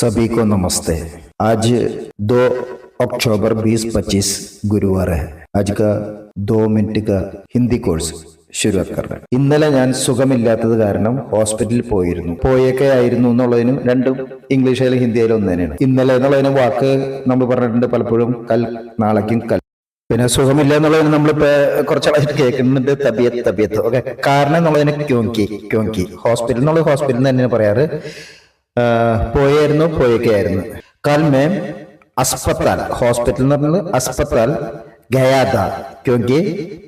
सभी को नमस्ते आज दो अक्टूबर 2025 गुरुवार है आज का दो मिनट का हिंदी കോഴ്സ് ശുരുവാത് कर रहे हैं. ഇന്നലെ ഞാൻ സുഖമില്ലാത്തത് കാരണം ഹോസ്പിറ്റലിൽ പോയിരുന്നു പോയൊക്കെ ആയിരുന്നു എന്നുള്ളതിനും രണ്ടും ഇംഗ്ലീഷ് ആയാലും ഹിന്ദി ആയാലും ഒന്ന് തന്നെയാണ് ഇന്നലെ എന്നുള്ളതിന് വാക്ക് നമ്മൾ പറഞ്ഞിട്ടുണ്ട് പലപ്പോഴും കൽ നാളേക്കും കൽ പിന്നെ സുഖമില്ല എന്നുള്ളതിന് നമ്മളിപ്പോ കുറച്ചാളായിട്ട് കേൾക്കുന്നുണ്ട് തബിയത്ത് തബിയത്ത് ഓക്കെ കാരണം എന്നുള്ളതിന് ക്യോങ്കി ക്യോങ്കി ഹോസ്പിറ്റൽ എന്നുള്ളത് ഹോസ്പിറ്റൽ തന്നെയാണ് പറയാറ് ആ, പോയായിരുന്നു പോയൊക്കെ ആയിരുന്നു കൽ മേ अस्पताल हॉस्पिटल എന്ന് പറഞ്ഞത് अस्पताल गया था क्योंकि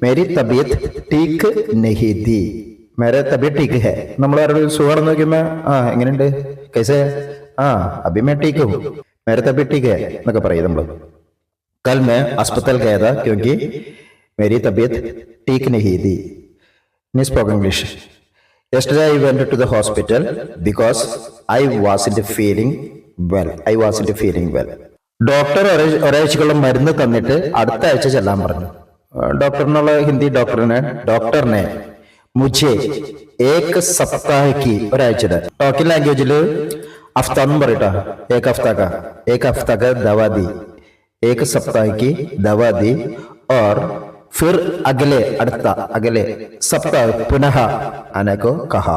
मेरी तबीयत ठीक नहीं थी मेरा तबीयत ठीक है നമ്മൾ ആരോട് സുഖം നോക്കുമ്പോ ആ എങ്ങനെയുണ്ട് കൈസേ ആ അഭി मैं ठीक हूँ मेरा तबीयत ठीक है എന്നൊക്കെ പറയും നമ്മൾ कल मैं अस्पताल गया था क्योंकि मेरी तबीयत ठीक नहीं थी नहीं spoke English. Yesterday I went to the hospital because I wasn't feeling well. I wasn't feeling well. Doctor ഒരാഴ്ചക്കുള്ള മരുന്ന് തന്നിട്ട് അടുത്ത ആഴ്ച ചെല്ലാൻ പറഞ്ഞു. ഡോക്ടറിനുള്ള ഹിന്ദി ഡോക്ടറിനെ ഡോക്ടറിനെ മുझे ഏക് സപ്താഹയ്ക്ക് ഒരാഴ്ചയുടെ ടോക്കിൻ ലാംഗ്വേജിൽ ഹഫ്ത എന്നും പറയട്ടോ. ഏക് അഫ്താക്ക ഏക് അഫ്താക്ക ദവാദി. ഏക് സപ്താഹയ്ക്ക് ദവാ ദി और फिर अगले അടുത്ത അകലെ സപ്താഹ പുനഃ അനക്കോ കഹ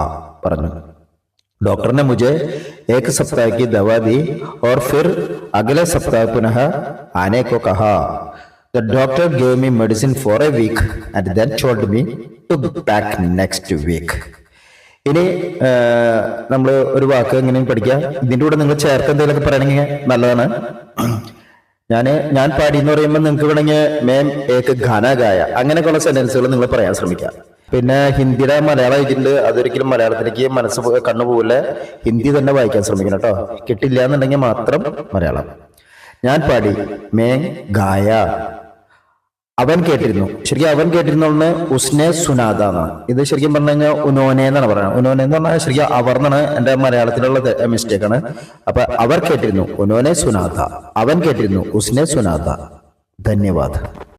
പറഞ്ഞു डॉक्टर ने मुझे एक सप्ताह की दवा दी और फिर अगले सप्ताह पुनः आने को कहा the doctor gave me medicine for a week and then told me to back next week ഇനി നമ്മൾ ഒരു വാക്ക് എങ്ങനെ പഠിക്കുക ഇതിന്റെ കൂടെ നിങ്ങൾ ചേർത്ത് എന്തെങ്കിലുമൊക്കെ പറയണമെങ്കിൽ നല്ലതാണ് ഞാൻ ഞാൻ പാടി എന്ന് പറയുമ്പോൾ നിങ്ങൾക്ക് വേണമെങ്കിൽ മേം ഏക്ക് ഘനഗായ അങ്ങനെയൊക്കെയുള്ള സെന്റൻസുകൾ നിങ്ങൾ പറയാൻ ശ്രമിക്കുക പിന്നെ ഹിന്ദിയുടെ മലയാളം എഴുതിയിട്ടുണ്ട്. അതൊരിക്കലും മലയാളത്തിലേക്ക് മനസ്സ് കണ്ണു പോകില്ല ഹിന്ദി തന്നെ വായിക്കാൻ ശ്രമിക്കണം കേട്ടോ. കിട്ടില്ല എന്നുണ്ടെങ്കിൽ മാത്രം മലയാളം. ഞാൻ പാടി മേ ഗായ. അവൻ കേട്ടിരുന്നു. ശരിക്കും അവൻ കേട്ടിരുന്നു ഉസ്നെ സുനാദ എന്നാണ് ഇത് ശരിക്കും പറഞ്ഞു ഉനോനെ എന്നാണ് പറയുന്നത്. ഉനോനെ എന്ന് പറഞ്ഞാൽ ശരിക്കും അവർ എന്നാണ് എന്റെ മലയാളത്തിലുള്ള മിസ്റ്റേക്ക് ആണ്. അപ്പൊ അവർ കേട്ടിരുന്നു ഉനോനെ സുനാദ. അവൻ കേട്ടിരുന്നു ഉസ്നെ സുനാദ. ധന്യവാദ്.